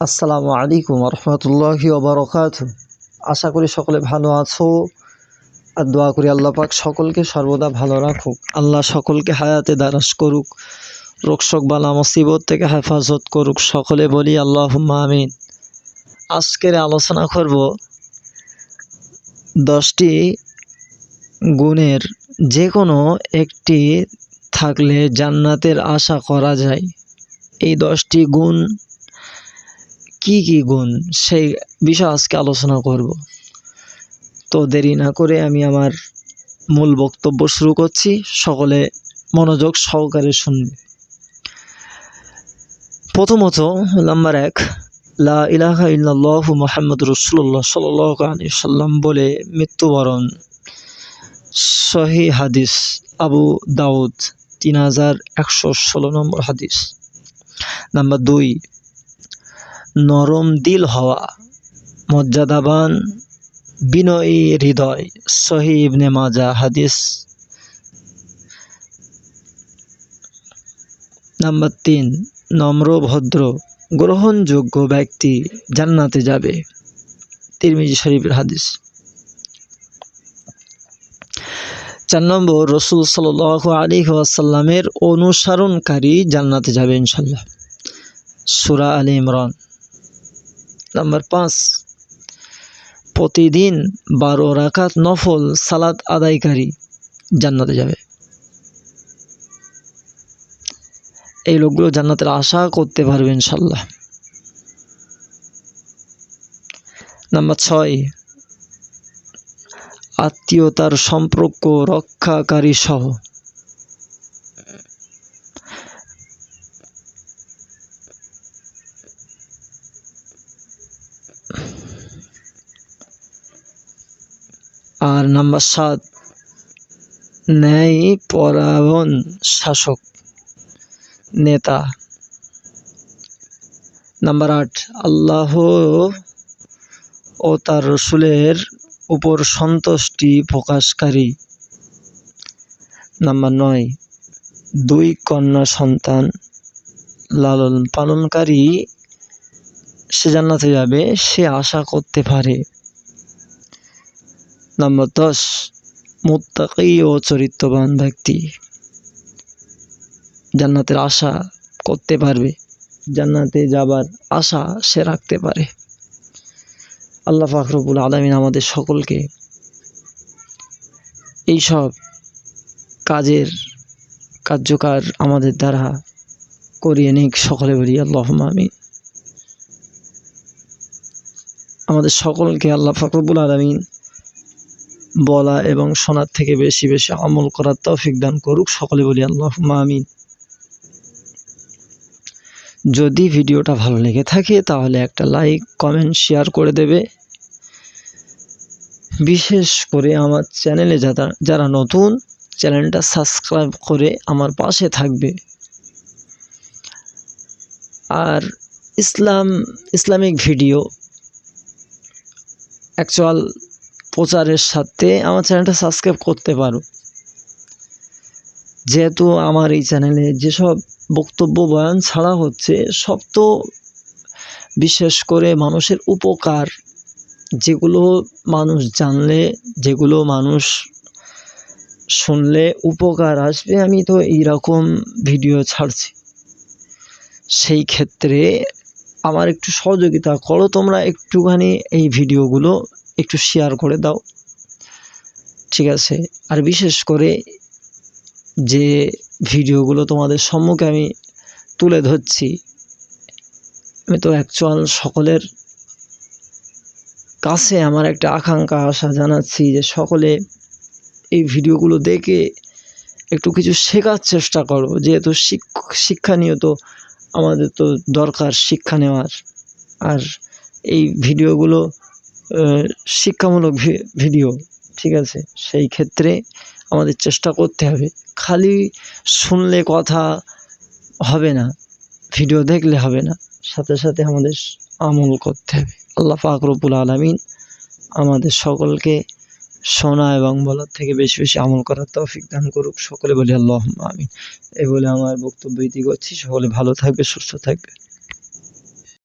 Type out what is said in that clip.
আসসালামু আলাইকুম রহমতুল্লাহি ওবরকাত। আশা করি সকলে ভালো আছো আর দোয়া করি আল্লাহ পাক সকলকে সর্বদা ভালো রাখুক। আল্লাহ সকলকে হায়াতে দারাজ করুক রোগশোক বালা মুসিবত থেকে হেফাজত করুক, সকলে বলি আল্লাহ আমিন। আজকের আলোচনা করব দশটি গুণের যে কোনো একটি থাকলে জান্নাতের আশা করা যায়। এই দশটি গুণ কি কি গুণ সেই বিষয়ে আজকে আলোচনা করব। তো দেরি না করে আমি আমার মূল বক্তব্য শুরু করছি। সকলে মনোযোগ সহকারে শুনবে। প্রথমত, নাম্বার এক, লা ইলাহা ইল্লাল্লাহ মোহাম্মদ রসুল্লাহ সাল্লাহ আলী সাল্লাম বলে মৃত্যুবরণ। সহি হাদিস, আবু দাউদ, তিন হাজার একশো ষোলো নম্বর হাদিস। নাম্বার দুই নরম দিল হওয়া। মর্যাদাবান বিনয়ী হৃদয়। সহি ইবনে মাজা হাদিস নাম্বার তিন, নম্র ভদ্র, গ্রহণযোগ্য ব্যক্তি জান্নাতে যাবে। তিরমিজি শরীফের হাদিস। চার নম্বর, রসুল সাল আলী ওয়াসাল্লামের অনুসরণকারী জান্নাতে যাবে ইনশাল্লাহ সুরা আলী ইমরান। নাম্বার পাঁচ। প্রতিদিন বারো রাকাত নফল সালাদ আদায়কারী জান্নাতে যাবে। এই লোকগুলো জান্নাতের আশা করতে পারবে ইনশাল্লাহ। নাম্বার ছয়। আত্মীয়তার সম্পর্ক রক্ষাকারী সহ। আর নাম্বার সাত ন্যায় পরায়ণ শাসক নেতা। নাম্বার আট, আল্লাহ ও তার রসুলের উপর সন্তুষ্টি প্রকাশকারী। নাম্বার নয়, দুই কন্যা সন্তান লালন পালনকারী সে জান্নাতে যাবে, সে আশা করতে পারে। নাম্বার দশ মুত্তাকি ও চরিত্রবান ব্যক্তি। জান্নাতের আশা করতে পারবে, জান্নাতে যাবার আশা সে রাখতে পারে। আল্লাহ ফাকরবুল আলমিন আমাদের সকলকে এইসব কাজের কার্যকার আমাদের দ্বারা করিয়ে নিক, সকলে বলি আল্লাহ আমি আমাদের সকলকে আল্লাহ ফাকরবুল আলমিন বলা এবং শোনার থেকে বেশি বেশি আমল করার তৌফিক দান করুক। সকলে বলি আল্লাহ আমিন। যদি ভিডিওটা ভালো লেগে থাকে, তাহলে একটা লাইক, কমেন্ট, শেয়ার করে দেবে। বিশেষ করে আমার চ্যানেলে যারা যারা নতুন, চ্যানেলটা সাবস্ক্রাইব করে আমার পাশে থাকবে। আর ইসলাম, ইসলামিক ভিডিও অ্যাকচুয়াল প্রচারের সাথে আমার চ্যানেলটা সাবস্ক্রাইব করতে পারো। যেহেতু আমার এই চ্যানেলে যেসব বক্তব্য বয়ান ছাড়া হচ্ছে, সব তো বিশেষ করে মানুষের উপকার। যেগুলো মানুষ জানলে, যেগুলো মানুষ শুনলে উপকার আসবে, আমি তো এইরকম ভিডিও ছাড়ছি। সেই ক্ষেত্রে আমার একটু সহযোগিতা করো, তোমরা একটুখানি এই ভিডিওগুলো একটু শেয়ার করে দাও। ঠিক আছে? আর বিশেষ করে যে ভিডিওগুলো তোমাদের সম্মুখে আমি তুলে ধরছি, আমি তো অ্যাকচুয়াল সকলের কাছে আমার একটা আকাঙ্ক্ষা, আশা জানাচ্ছি যে সকলে এই ভিডিওগুলো দেখে একটু কিছু শেখার চেষ্টা করো যেহেতু শিক্ষা নিয়ে তো আমাদের তো দরকার শিক্ষা নেওয়ার। আর এই ভিডিওগুলো শিক্ষামূলক ভিডিও ঠিক আছে? সেই ক্ষেত্রে আমাদের চেষ্টা করতে হবে। খালি শুনলে কথা হবে না ভিডিও দেখলে হবে না। সাথে সাথে আমাদের আমল করতে হবে। আল্লাহ ফাকরবুল আলমিন আমাদের সকলকে শোনা এবং বলার থেকে বেশি বেশি আমল করার তৌফিক দান করুক। সকলে বলি আল্লাহ আমিন। এই বলে আমার বক্তব্য ইতি করছি সকলে ভালো থাকবে, সুস্থ থাকবে।